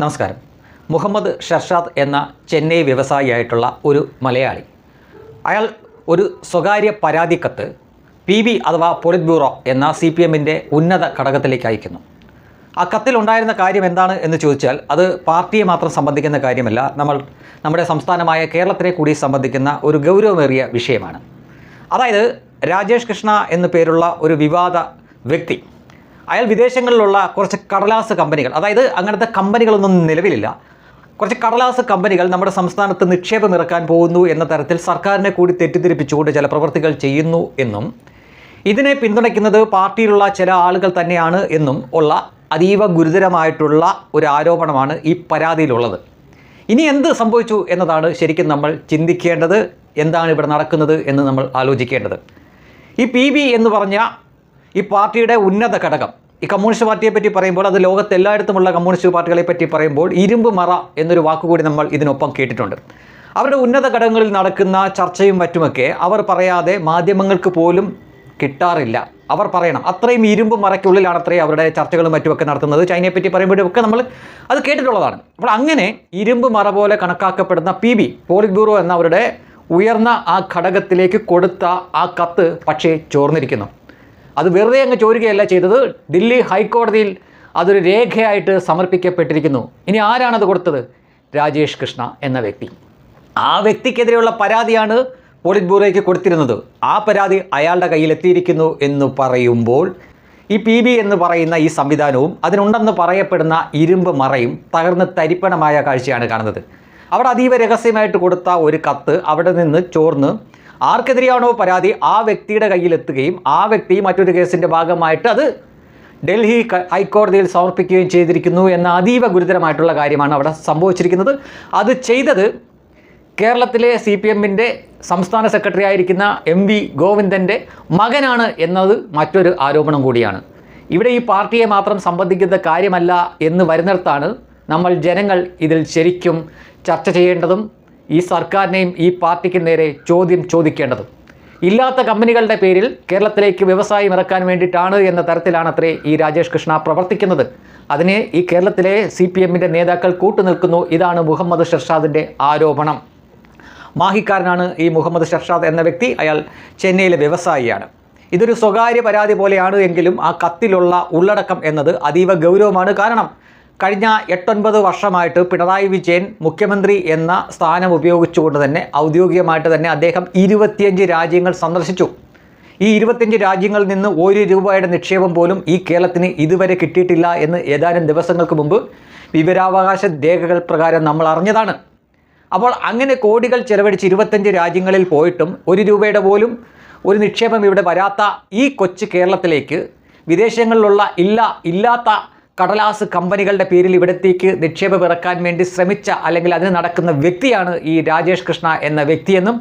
നമസ്കാരം. മുഹമ്മദ് ഷർഷാദ് എന്ന ചെന്നൈ വ്യവസായിയായിട്ടുള്ള ഒരു മലയാളി. അയാൾ ഒരു സ്വകാര്യ പരാതിക്കത്ത് പി ബി അഥവാ പൊളിറ്റ് ബ്യൂറോ എന്ന സി പി എമ്മിന്റെ ഉന്നത ഘടകത്തിലേക്ക് അയക്കുന്നു. ആ കത്തിലുണ്ടായിരുന്ന കാര്യം എന്താണ് എന്ന് ചോദിച്ചാൽ അത് പാർട്ടിയെ മാത്രം സംബന്ധിക്കുന്ന കാര്യമല്ല നമ്മൾ നമ്മുടെ സംസ്ഥാനമായ കേരളത്തിനെ കൂടി സംബന്ധിക്കുന്ന ഒരു ഗൗരവമേറിയ വിഷയമാണ്. അതായത് രാജേഷ് കൃഷ്ണ എന്നു പേരുള്ള ഒരു വിവാദ വ്യക്തി അയാൾ വിദേശങ്ങളിലുള്ള കുറച്ച് കടലാസ് കമ്പനികൾ അതായത് അങ്ങനത്തെ കമ്പനികളൊന്നും നിലവിലില്ല. കുറച്ച് കടലാസ് കമ്പനികൾ നമ്മുടെ സംസ്ഥാനത്ത് നിക്ഷേപം ഇറക്കാൻ പോകുന്നു എന്ന തരത്തിൽ സർക്കാരിനെ കൂടി തെറ്റിദ്ധരിപ്പിച്ചുകൊണ്ട് ചില പ്രവർത്തികൾ ചെയ്യുന്നു എന്നും ഇതിനെ പിന്തുണയ്ക്കുന്നത് പാർട്ടിയിലുള്ള ചില ആളുകൾ തന്നെയാണ് എന്നും ഉള്ള അതീവ ഗുരുതരമായിട്ടുള്ള ഒരു ആരോപണമാണ് ഈ പരാതിയിലുള്ളത്. ഇനി എന്ത് സംഭവിച്ചു എന്നതാണ് ശരിക്കും നമ്മൾ ചിന്തിക്കേണ്ടത് എന്താണ് ഇവിടെ നടക്കുന്നത് എന്ന് നമ്മൾ ആലോചിക്കേണ്ടത്. ഈ പി ബി എന്ന് പറഞ്ഞ ഈ പാർട്ടിയുടെ ഉന്നത ഘടകം. ഈ കമ്മ്യൂണിസ്റ്റ് പാർട്ടിയെ പറ്റി പറയുമ്പോൾ അത് ലോകത്ത് എല്ലായിടത്തുമുള്ള കമ്മ്യൂണിസ്റ്റ് പാർട്ടികളെ പറ്റി പറയുമ്പോൾ ഇരുമ്പ് മറ എന്നൊരു വാക്കുകൂടി നമ്മൾ ഇതിനൊപ്പം കേട്ടിട്ടുണ്ട്. അവരുടെ ഉന്നത ഘടകങ്ങളിൽ നടക്കുന്ന ചർച്ചയും മറ്റുമൊക്കെ അവർ പറയാതെ മാധ്യമങ്ങൾക്ക് പോലും കിട്ടാറില്ല. അവർ പറയണം അത്രയും ഇരുമ്പ് മറയ്ക്കുള്ളിലാണ് അത്രയും അവരുടെ ചർച്ചകളും മറ്റുമൊക്കെ നടത്തുന്നത്. ചൈനയെ പറ്റി പറയുമ്പോഴൊക്കെ നമ്മൾ അത് കേട്ടിട്ടുള്ളതാണ്. അപ്പോൾ അങ്ങനെ ഇരുമ്പ് മറ പോലെ കണക്കാക്കപ്പെടുന്ന പി ബി പോളിറ്റ് ബ്യൂറോ എന്ന അവരുടെ ഉയർന്ന ആ ഘടകത്തിലേക്ക് കൊടുത്ത ആ കത്ത് പക്ഷേ ചോർന്നിരിക്കുന്നു. അത് വെറുതെ അങ്ങ് ചോരുകയല്ല ചെയ്തത്. ദില്ലി ഹൈക്കോടതിയിൽ അതൊരു രേഖയായിട്ട് സമർപ്പിക്കപ്പെട്ടിരിക്കുന്നു. ഇനി ആരാണത് കൊടുത്തത്? രാജേഷ് കൃഷ്ണ എന്ന വ്യക്തി. ആ വ്യക്തിക്കെതിരെയുള്ള പരാതിയാണ് പോളിറ്റ് ബ്യൂറോയ്ക്ക് കൊടുത്തിരുന്നത്. ആ പരാതി അയാളുടെ കയ്യിലെത്തിയിരിക്കുന്നു എന്ന് പറയുമ്പോൾ ഈ പി ബി എന്ന് പറയുന്ന ഈ സംവിധാനവും അതിനുണ്ടെന്ന് പറയപ്പെടുന്ന ഇരുമ്പ് മറയും തകർന്ന് തരിപ്പണമായ കാഴ്ചയാണ് കാണുന്നത്. അവിടെ അതീവ രഹസ്യമായിട്ട് കൊടുത്ത ഒരു കത്ത് അവിടെ നിന്ന് ചോർന്ന് ആർക്കെതിരെയാണോ പരാതി ആ വ്യക്തിയുടെ കയ്യിലെത്തുകയും ആ വ്യക്തി മറ്റൊരു കേസിന്റെ ഭാഗമായിട്ട് അത് ഡൽഹി ഹൈക്കോടതിയിൽ സമർപ്പിക്കുകയും ചെയ്തിരിക്കുന്നു എന്ന അതീവ ഗുരുതരമായിട്ടുള്ള കാര്യമാണ് അവിടെ സംഭവിച്ചിരിക്കുന്നത്. അത് ചെയ്തത് കേരളത്തിലെ സി പി എമ്മിന്റെ സംസ്ഥാന സെക്രട്ടറി ആയിരിക്കുന്ന എം വി ഗോവിന്ദന്റെ മകനാണ് എന്നത് മറ്റൊരു ആരോപണം കൂടിയാണ്. ഇവിടെ ഈ പാർട്ടിയെ മാത്രം സംബന്ധിക്കുന്ന കാര്യമല്ല എന്ന് വരുന്നിടത്താണ് നമ്മൾ ജനങ്ങൾ ഇതിൽ ശരിക്കും ചർച്ച ചെയ്യേണ്ടതും ഈ സർക്കാരിനെയും ഈ പാർട്ടിക്കും നേരെ ചോദ്യം ചോദിക്കേണ്ടത്. ഇല്ലാത്ത കമ്പനികളുടെ പേരിൽ കേരളത്തിലേക്ക് വ്യവസായം ഇറക്കാൻ വേണ്ടിയിട്ടാണ് എന്ന തരത്തിലാണ് അത്രേ ഈ രാജേഷ് കൃഷ്ണ പ്രവർത്തിക്കുന്നത്. അതിന് ഈ കേരളത്തിലെ സി പി എമ്മിന്റെ നേതാക്കൾ കൂട്ടുനിൽക്കുന്നു. ഇതാണ് മുഹമ്മദ് ഷർഷാദിന്റെ ആരോപണം. മാഹിക്കാരനാണ് ഈ മുഹമ്മദ് ഷർഷാദ് എന്ന വ്യക്തി. അയാൾ ചെന്നൈയിലെ വ്യവസായിയാണ്. ഇതൊരു സ്വകാര്യ പരാതി പോലെയാണ് എങ്കിലും ആ കത്തിലുള്ള ഉള്ളടക്കം എന്നത് അതീവ ഗൗരവമാണ്. കാരണം കഴിഞ്ഞ എട്ടൊൻപത് വർഷമായിട്ട് പിണറായി വിജയൻ മുഖ്യമന്ത്രി എന്ന സ്ഥാനം ഉപയോഗിച്ചുകൊണ്ട് തന്നെ ഔദ്യോഗികമായിട്ട് തന്നെ അദ്ദേഹം ഇരുപത്തിയഞ്ച് രാജ്യങ്ങൾ സന്ദർശിച്ചു. ഈ ഇരുപത്തിയഞ്ച് രാജ്യങ്ങളിൽ നിന്ന് ഒരു രൂപയുടെ നിക്ഷേപം പോലും ഈ കേരളത്തിന് ഇതുവരെ കിട്ടിയിട്ടില്ല എന്ന് ഏതാനും ദിവസങ്ങൾക്ക് മുമ്പ് വിവരാവകാശ രേഖകൾ പ്രകാരം നമ്മൾ അറിഞ്ഞതാണ്. അപ്പോൾ അങ്ങനെ കോടികൾ ചെലവഴിച്ച് ഇരുപത്തഞ്ച് രാജ്യങ്ങളിൽ പോയിട്ടും ഒരു രൂപയുടെ പോലും ഒരു നിക്ഷേപം ഇവിടെ വരാത്ത ഈ കൊച്ചു കേരളത്തിലേക്ക് വിദേശങ്ങളിലുള്ള ഇല്ല ഇല്ലാത്ത കടലാസ് കമ്പനികളുടെ പേരിൽ ഇവിടത്തേക്ക് നിക്ഷേപം ഇറക്കാൻ വേണ്ടി ശ്രമിച്ച അല്ലെങ്കിൽ അതിന് നടക്കുന്ന വ്യക്തിയാണ് ഈ രാജേഷ് കൃഷ്ണ എന്ന വ്യക്തിയെന്നും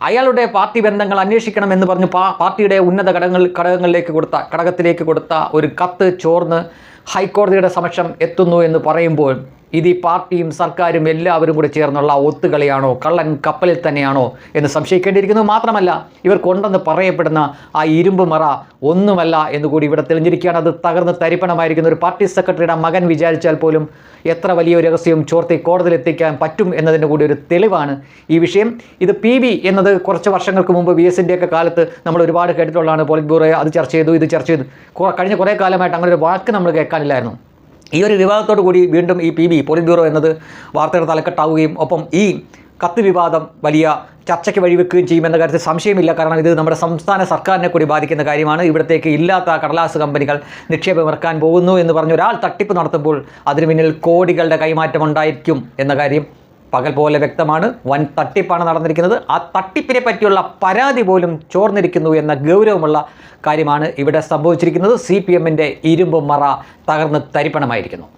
അയാളുടെ പാർട്ടി ബന്ധങ്ങൾ അന്വേഷിക്കണം എന്ന് പറഞ്ഞു പാ പാർട്ടിയുടെ ഉന്നത ഘടകങ്ങൾ ഘടകങ്ങളിലേക്ക് കൊടുത്ത ഘടകത്തിലേക്ക് കൊടുത്ത ഒരു കത്ത് ചോർന്ന് ഹൈക്കോടതിയുടെ സമക്ഷം എത്തുന്നു എന്ന് പറയുമ്പോൾ ഇത് ഈ പാർട്ടിയും സർക്കാരും എല്ലാവരും കൂടി ചേർന്നുള്ള ഒത്തുകളിയാണോ? കള്ളൻ കപ്പലിൽ തന്നെയാണോ? എന്ന് സംശയിക്കേണ്ടിയിരിക്കുന്നു. മാത്രമല്ല ഇവർ കൊണ്ടെന്ന് പറയപ്പെടുന്ന ആ ഇരുമ്പ് മറ ഒന്നുമല്ല എന്നുകൂടി ഇവിടെ തെളിഞ്ഞിരിക്കുകയാണ്. അത് തകർന്ന് തരിപ്പണമായിരിക്കുന്ന ഒരു പാർട്ടി സെക്രട്ടറിയുടെ മകൻ വിചാരിച്ചാൽ പോലും എത്ര വലിയ രഹസ്യവും ചോർത്തി കോടതിയിൽ എത്തിക്കാൻ പറ്റും എന്നതിന്റെ കൂടി ഒരു തെളിവാണ് ഈ വിഷയം. ഇത് പി ബി എന്നത് കുറച്ച് വർഷങ്ങൾക്ക് മുമ്പ് വി എസിന്റെ ഒക്കെ കാലത്ത് നമ്മൾ ഒരുപാട് കേട്ടിട്ടുള്ളതാണ്. പോളിറ്റ് ബ്യൂറോ അത് ചർച്ച ചെയ്തു ഇത് ചർച്ച ചെയ്തു. കഴിഞ്ഞ കുറേ കാലമായിട്ട് അങ്ങനെ ഒരു വാക്ക് നമ്മൾ കേൾക്കാനില്ലായിരുന്നു. ഈ ഒരു വിവാദത്തോടു കൂടി വീണ്ടും ഈ പി ബി പോളിറ്റ് ബ്യൂറോ എന്നത് വാർത്തയുടെ തലക്കെട്ടാവുകയും ഒപ്പം ഈ കത്ത് വിവാദം വലിയ ചർച്ചയ്ക്ക് വഴിവെക്കുകയും ചെയ്യുമെന്ന കാര്യത്തിൽ സംശയമില്ല. കാരണം ഇത് നമ്മുടെ സംസ്ഥാന സർക്കാരിനെ കൂടി ബാധിക്കുന്ന കാര്യമാണ്. ഇവിടത്തേക്ക് ഇല്ലാത്ത കടലാസ് കമ്പനികൾ നിക്ഷേപം ഇറക്കാൻ പോകുന്നു എന്ന് പറഞ്ഞ് ഒരാൾ തട്ടിപ്പ് നടത്തുമ്പോൾ അതിന് പിന്നിൽ കോടികളുടെ കൈമാറ്റം ഉണ്ടായിരിക്കും എന്ന കാര്യം പകൽ പോലെ വ്യക്തമാണ്. വൻ തട്ടിപ്പാണ് നടന്നിരിക്കുന്നത്. ആ തട്ടിപ്പിനെ പറ്റിയുള്ള പരാതി പോലും ചോർന്നിരിക്കുന്നു എന്ന ഗൗരവമുള്ള കാര്യമാണ് ഇവിടെ സംഭവിച്ചിരിക്കുന്നത്. സി പി എമ്മിന്റെ ഇരുമ്പ് മറ തകർന്ന് തരിപ്പണമായിരിക്കുന്നു.